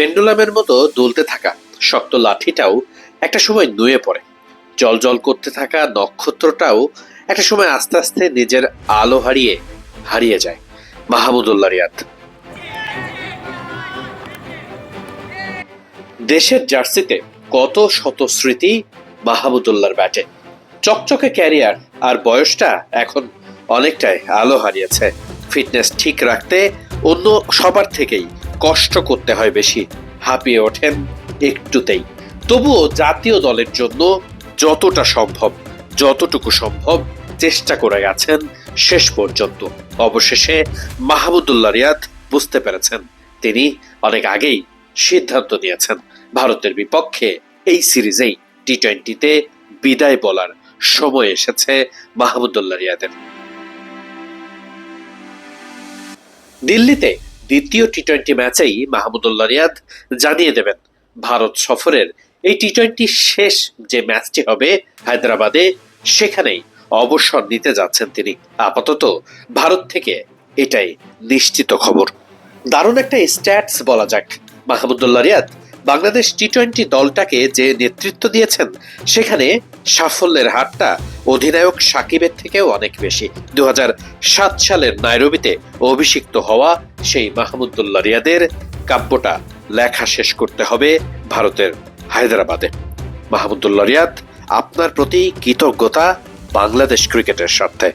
পেন্ডুলামের মতো দুলতে থাকা শক্ত লাঠিটাও একটা সময় নুয়ে পড়ে। জল জল করতে থাকা নক্ষত্রটাও একটা সময় আস্তে আস্তে নিজের আলো হারিয়ে হারিয়ে যায়। মাহমুদুল্লাহ রিয়াদ দেশের জার্সিতে কত শত স্মৃতি মাহমুদুল্লাহর ব্যাটে। চকচকে ক্যারিয়ার আর বয়সটা এখন অনেকটাই আলো হারিয়েছে। ফিটনেস ঠিক রাখতে অন্য সবার থেকেই কষ্ট করতে হয় বেশি। হাঁপিয়ে ওঠেন একটুতেই। তবুও জাতীয় দলের জন্য যতটা সম্ভব, যতটুকু সম্ভব চেষ্টা করে গেছেন শেষ পর্যন্ত। অবশেষে মাহমুদুল্লাহ রিয়াদ বুঝতে পেরেছেন, তিনি অনেক আগেই সিদ্ধান্ত নিয়েছেন ভারতের বিপক্ষে এই সিরিজেই টি টোয়েন্টিতে বিদায় বলার সময় এসেছে মাহমুদুল্লাহ রিয়াদের। দিল্লিতে দ্বিতীয় টি টোয়েন্টি ম্যাচেই মাহমুদুল্লাহ রিয়াদ জানিয়ে দেবেন, ভারত সফরের এই টি টোয়েন্টি শেষ যে ম্যাচটি হবে হায়দ্রাবাদে, সেখানেই অবসর নিতে যাচ্ছেন তিনি। আপাতত ভারত থেকে এটাই নিশ্চিত খবর। দারুণ একটা স্ট্যাটস বলা যাক। মাহমুদুল্লাহ রিয়াদ বাংলাদেশ টি টোয়েন্টি দলটাকে যে নেতৃত্ব দিয়েছেন, সেখানে সাফল্যের হারটা অধিনায়ক সাকিবের থেকেও অনেক বেশি। দু সালের নাইরোবিতে অভিষিক্ত হওয়া সেই মাহমুদুল্লাহ রিয়াদের কাব্যটা লেখা শেষ করতে হবে ভারতের হায়দ্রাবাদে। মাহমুদুল্লাহ রিয়াদ, আপনার প্রতি কৃতজ্ঞতা বাংলাদেশ ক্রিকেটের স্বার্থে।